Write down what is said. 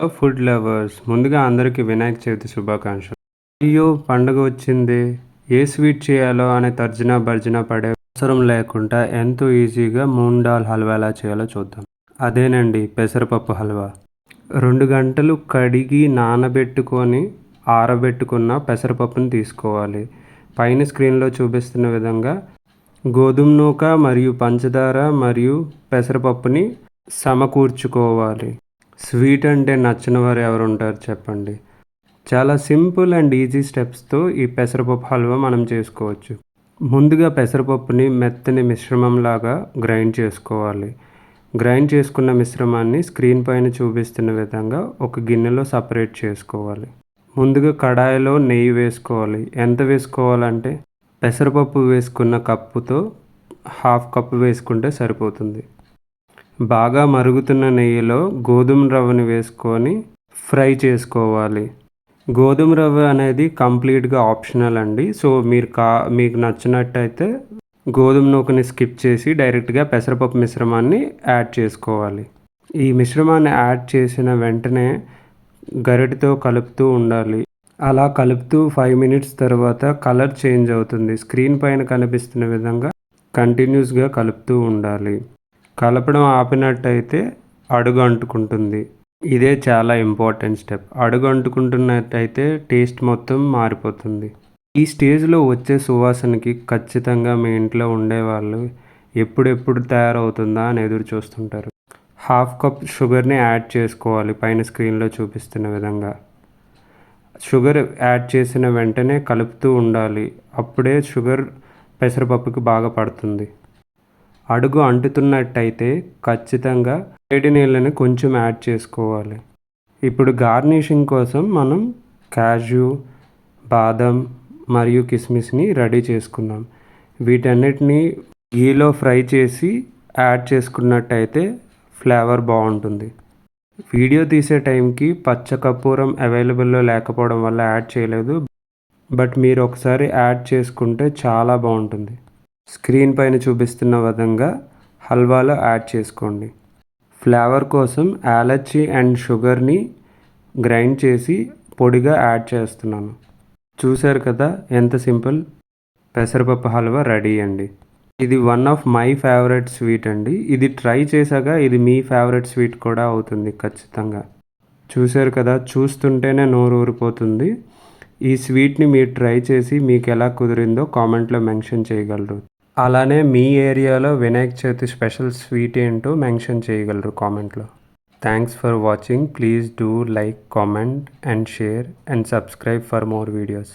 Food lovers ముందుగా అందరికీ వినాయక చవితి శుభాకాంక్షలు. అయ్యో పండుగ వచ్చింది. ఏ స్వీట్ చేయాలో అనే తర్జన భర్జన పడే అవసరం లేకుండా ఎంతో ఈజీగా మూంగ్ దాల్ హల్వా ఎలా చేయాలో చూద్దాం. అదేనండి పెసరపప్పు హల్వా. రెండు గంటలు కడిగి నానబెట్టుకొని ఆరబెట్టుకున్న పెసరపప్పుని తీసుకోవాలి. పైన స్క్రీన్లో చూపిస్తున్న విధంగా గోధుమ నూక మరియు పంచదార మరియు పెసరపప్పుని సమకూర్చుకోవాలి. స్వీట్ అంటే నచ్చిన వారు ఎవరు ఉంటారు చెప్పండి. చాలా సింపుల్ అండ్ ఈజీ స్టెప్స్తో ఈ పెసరపప్పు హల్వా మనం చేసుకోవచ్చు. ముందుగా పెసరపప్పుని మెత్తని మిశ్రమంలాగా గ్రైండ్ చేసుకోవాలి. గ్రైండ్ చేసుకున్న మిశ్రమాన్ని స్క్రీన్ పైన చూపిస్తున్న విధంగా ఒక గిన్నెలో సపరేట్ చేసుకోవాలి. ముందుగా కడాయిలో నెయ్యి వేసుకోవాలి. ఎంత వేసుకోవాలంటే పెసరపప్పు వేసుకున్న కప్పుతో హాఫ్ కప్పు వేసుకుంటే సరిపోతుంది. బాగా మరుగుతున్న నెయ్యిలో గోధుమ రవ్వని వేసుకొని ఫ్రై చేసుకోవాలి. గోధుమ రవ్వ అనేది కంప్లీట్గా ఆప్షనల్ అండి. సో మీరు కా మీకు నచ్చినట్టయితే గోధుమ నూకని స్కిప్ చేసి డైరెక్ట్గా పెసరపప్పు మిశ్రమాన్ని యాడ్ చేసుకోవాలి. ఈ మిశ్రమాన్ని యాడ్ చేసిన వెంటనే గరిటతో కలుపుతూ ఉండాలి. అలా కలుపుతూ ఫైవ్ మినిట్స్ తర్వాత కలర్ చేంజ్ అవుతుంది. స్క్రీన్ పైన కనిపిస్తున్న విధంగా కంటిన్యూస్గా కలుపుతూ ఉండాలి. కలపడం ఆపినట్టయితే అడుగు అంటుకుంటుంది. ఇదే చాలా ఇంపార్టెంట్ స్టెప్. అడుగు అంటుకుంటున్నట్టయితే టేస్ట్ మొత్తం మారిపోతుంది. ఈ స్టేజ్లో వచ్చే సువాసనకి ఖచ్చితంగా మీ ఇంట్లో ఉండేవాళ్ళు ఎప్పుడెప్పుడు తయారవుతుందా అని ఎదురు చూస్తుంటారు. హాఫ్ కప్ షుగర్ని యాడ్ చేసుకోవాలి. పైన స్క్రీన్లో చూపిస్తున్న విధంగా. షుగర్ యాడ్ చేసిన వెంటనే కలుపుతూ ఉండాలి. అప్పుడే షుగర్ పెసరపప్పుకి బాగా పడుతుంది. అడుగు అంటుతున్నట్టయితే ఖచ్చితంగా వేడి నీళ్ళని కొంచెం యాడ్ చేసుకోవాలి. ఇప్పుడు గార్నిషింగ్ కోసం మనం క్యాష్యూ బాదం మరియు కిస్మిస్ని రెడీ చేసుకున్నాం. వీటన్నిటిని గీలో ఫ్రై చేసి యాడ్ చేసుకున్నట్టయితే ఫ్లేవర్ బాగుంటుంది. వీడియో తీసే టైంకి పచ్చ కర్పూరం అవైలబుల్లో లేకపోవడం వల్ల యాడ్ చేయలేదు. బట్ మీరు ఒకసారి యాడ్ చేసుకుంటే చాలా బాగుంటుంది. స్క్రీన్ పైన చూపిస్తున్న విధంగా హల్వాలో యాడ్ చేసుకోండి. ఫ్లేవర్ కోసం యాలచ్చి అండ్ షుగర్ని గ్రైండ్ చేసి పొడిగా యాడ్ చేస్తున్నాను. చూశారు కదా ఎంత సింపుల్? పెసరపప్పు హల్వా రెడీ అండి. ఇది one of my favourite sweet అండి. ఇది ట్రై చేశాక ఇది మీ ఫేవరెట్ స్వీట్ కూడా అవుతుంది ఖచ్చితంగా. చూశారు కదా చూస్తుంటేనే నోరు ఊరిపోతుంది. ఈ స్వీట్ని మీరు ట్రై చేసి మీకు ఎలా కుదిరిందో కామెంట్లో మెన్షన్ చేయగలరు. అలానే మీ ఏరియాలో వినాయక చవితి స్పెషల్ స్వీట్ ఏంటో మెన్షన్ చేయగలరు కామెంట్లో. Thanks for watching please do like comment and share and subscribe for more videos